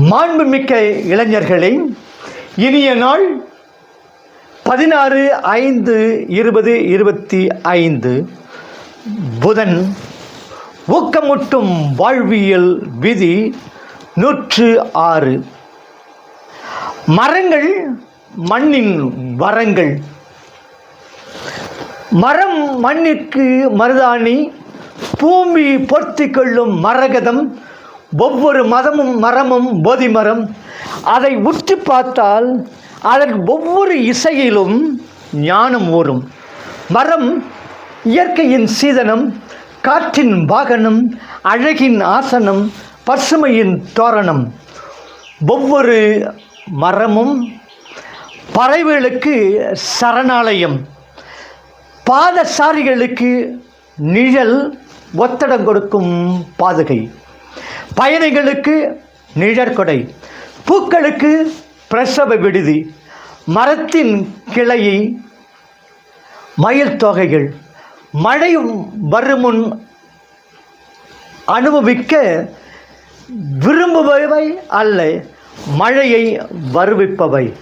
மாண்புமிக்க இளைஞர்களே இனிய நாள் பதினாறு ஐந்து இருபது இருபத்தி ஐந்து. புதன் ஊக்கமூட்டும் வாழ்வியல் விதி நூற்று ஆறு. மரங்கள் மண்ணின் வரங்கள். மரம் மண்ணிற்கு மருதாணி பூமி பொருத்திக் கொள்ளும் மரகதம் ஒவ்வொரு மதமும் மரமும் போதி மரம். அதை உற்று பார்த்தால் அதன் ஒவ்வொரு இசையிலும் ஞானம் ஊறும். மரம் இயற்கையின் சீதனம் காற்றின் வாகனம் அழகின் ஆசனம் பசுமையின் தோரணம். ஒவ்வொரு மரமும் பறவைகளுக்கு சரணாலயம். பாதசாரிகளுக்கு நிழல் ஒத்தடம் கொடுக்கும் பாதுகை. பயணிகளுக்கு நிழற்கொடை பூக்களுக்கு பிரசவ விடுதி மரத்தின் கிளையை மயில் தொகைகள் மழை வருமுன் அனுபவிக்க விரும்புபவை அல்ல மழையை வருவிப்பவை.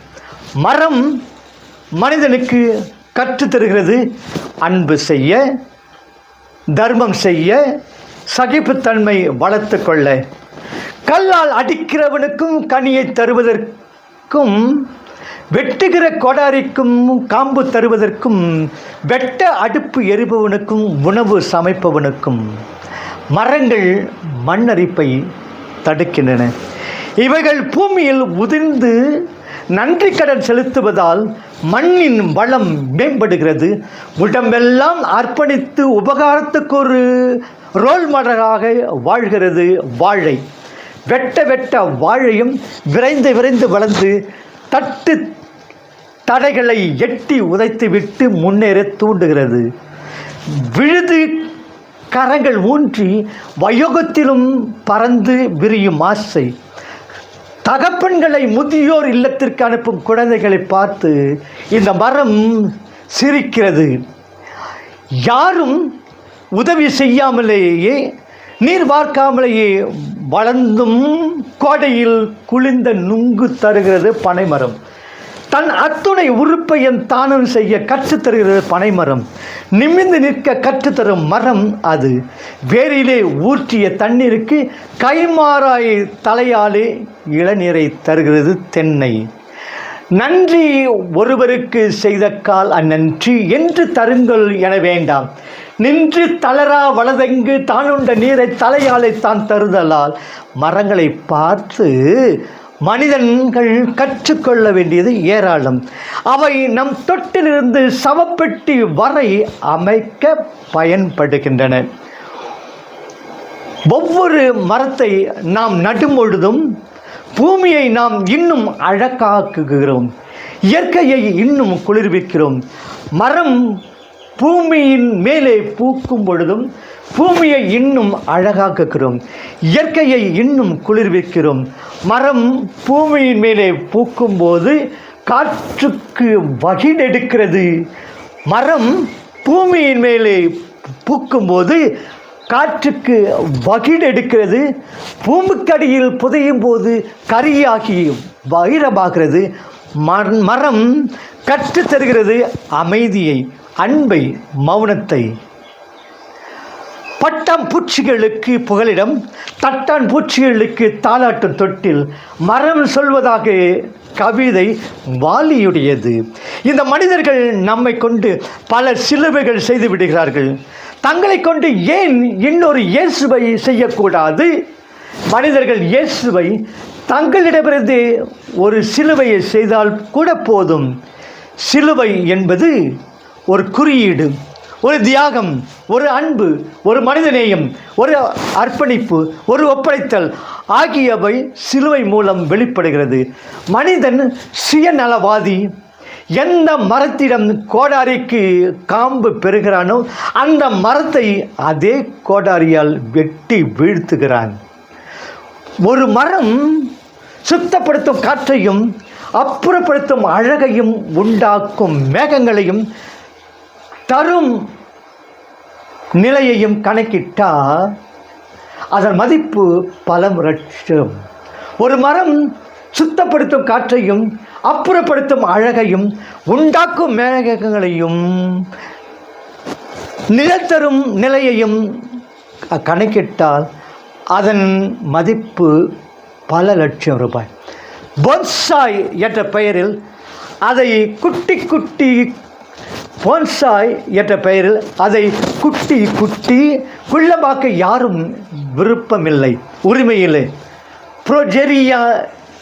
மரம் மனிதனுக்கு கற்றுத்தருகிறது. அன்பு செய்ய தர்மம் செய்ய சகிப்புத்தன்மை வளர்த்து கொள்ள. கல்லால் அடிக்கிறவனுக்கும் கனியை தருவதற்கும் வெட்டுகிற கொடாரிக்கும் காம்பு தருவதற்கும் வெட்ட அடுப்பு எரிபவனுக்கும் உணவு சமைப்பவனுக்கும் மரங்கள் மண்ணரிப்பை தடுக்கின்றன. இவைகள் பூமியில் உதிர்ந்து நன்றி கடன் செலுத்துவதால் மண்ணின் வளம் மேம்படுகிறது. உடம்பெல்லாம் அர்ப்பணித்து உபகாரத்துக்கு ஒரு ரோல் மாடலாக வாழ்கிறது வாழை. வெட்ட வெட்ட வாழையும் விரைந்து விரைந்து வளர்ந்து தட்டு தடைகளை எட்டி உதைத்துவிட்டு முன்னேற தூண்டுகிறது. விழுது கரங்கள் ஊன்றி வயோகத்திலும் பறந்து விரியும் ஆசை. தகப்பன்களை முதியோர் இல்லத்திற்கு அனுப்பும் குழந்தைகளை பார்த்து இந்த மரம் சிரிக்கிறது. யாரும் உதவி செய்யாமலேயே நீர் வார்க்காமலேயே வளர்ந்தும் கோடையில் குளிர்ந்த நுங்கு தருகிறது பனைமரம். தன் அத்துணை உறுப்பையும் தானம் செய்ய கற்றுத் தருகிறது பனைமரம். நிமிர்ந்து நிற்க கற்றுத்தரும் மரம் அது. வேரிலே ஊற்றிய தண்ணீருக்கு கைமாறாய் தலையாலே இளநீரை தருகிறது தென்னை. நன்றி ஒருவருக்கு செய்த கால் அந்நன்றி என்று தருங்கள் என வேண்டாம். நின்று தளரா வலதெங்கு தானுண்ட நீரை தலையாலை தான் தருதலால். மரங்களை பார்த்து மனிதன்கள் கற்றுக்கொள்ள வேண்டியது ஏராளம். அவை நம் தொட்டிலிருந்து சவப்பெட்டி வரை அமைக்க பயன்படுகின்றன. ஒவ்வொரு மரத்தை நாம் நடும் பொழுதும் பூமியை நாம் இன்னும் அழகாக்குகிறோம். இயற்கையை இன்னும் குளிர்விக்கிறோம். மரம் பூமியின் மேலே பூக்கும் பொழுதும் பூமியை இன்னும் அழகாக்குகிறோம். இயற்கையை இன்னும் குளிர்விக்கிறோம். மரம் பூமியின் மேலே பூக்கும்போது காற்றுக்கு வகிடெடுக்கிறது மரம் பூமியின் மேலே பூக்கும்போது காற்றுக்கு வகிடெடுக்கிறது பூமிக்கடியில் புதையும் போது கரியாகி வைரமாகிறது. மரம் கற்றுத் தருகிறது அமைதியை அன்பை மௌனத்தை. பட்டாம் பூச்சிகளுக்கு புகலிடம் தட்டான் பூச்சிகளுக்கு தாளாட்டும் தொட்டில் மரம் சொல்வதாக கவிதை வாலியுடையது. இந்த மனிதர்கள் நம்மை கொண்டு பல சிலுவைகள் செய்து விடுகிறார்கள். தங்களை கொண்டு ஏன் இன்னொரு இயேசுவை செய்யக்கூடாது? மனிதர்கள் இயேசுவை தங்களிடமிருந்து ஒரு சிலுவையை செய்தால் கூட போதும். சிலுவை என்பது ஒரு குறியீடு. ஒரு தியாகம் ஒரு அன்பு ஒரு மனிதநேயம் ஒரு அர்ப்பணிப்பு ஒரு ஒப்படைத்தல் ஆகியவை சிலுவை மூலம் வெளிப்படுகிறது. மனிதன் சுயநலவாதி. எந்த மரத்திடம் கோடாரிக்கு காம்பு பெறுகிறானோ அந்த மரத்தை அதே கோடாரியால் வெட்டி வீழ்த்துகிறான். ஒரு மரம் சுத்தப்படுத்தும் காற்றையும் அப்புறப்படுத்தும் அழகையும் உண்டாக்கும் மேகங்களையும் தரும் நிலையையும் கணக்கிட்டால் அதன் மதிப்பு பல லட்சம். ஒரு மரம் சுத்தப்படுத்தும் காற்றையும் அப்புறப்படுத்தும் அழகையும் உண்டாக்கும் மேகங்களையும் நிலத்தரும் நிலையையும் கணக்கிட்டால் அதன் மதிப்பு பல லட்சம் ரூபாய். பொன்சாய் என்ற பெயரில் அதை குட்டி குட்டி போன்சாய் என்ற பெயரில் அதை குட்டி குட்டி குள்ளமாக்க யாரும் விருப்பமில்லை உரிமையிலே புரோஜெரியா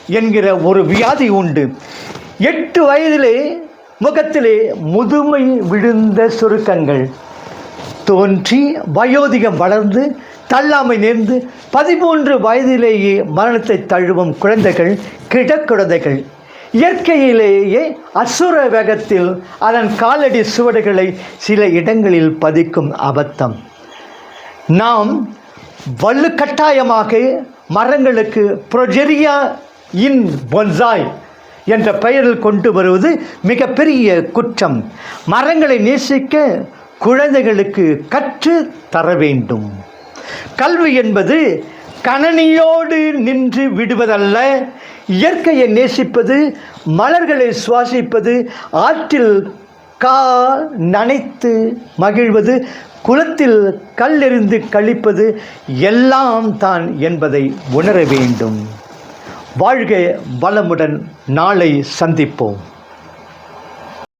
என்கிற ஒரு வியாதி உண்டு. எட்டு வயதிலே முகத்திலே முதுமை விழுந்த சுருக்கங்கள். தோன்றி வயோதிகம் வளர்ந்து தள்ளாமை நேர்ந்து பதிமூன்று வயதிலேயே மரணத்தை தழுவும் குழந்தைகள் கிடக்குழந்தைகள். இயற்கையிலேயே அசுர வேகத்தில் அதன் காலடி சுவடுகளை சில இடங்களில் பதிக்கும் அபத்தம். நாம் வலுக்கட்டாயமாக மரங்களுக்கு ப்ரொஜெரியா இன் பொன்சாய் என்ற பெயரில் கொண்டு வருவது மிகப்பெரிய குற்றம். மரங்களை நேசிக்க குழந்தைகளுக்கு கற்று தர வேண்டும். கல்வி என்பது கணனியோடு நின்று விடுவதல்ல இயற்கையை நேசிப்பது மலர்களை சுவாசிப்பது ஆற்றில் கா நனைத்து மகிழ்வது குளத்தில் கல்லெறிந்து கழிப்பது எல்லாம் தான் என்பதை உணர வேண்டும். வாழ்க வளமுடன் நாளை சந்திப்போம்.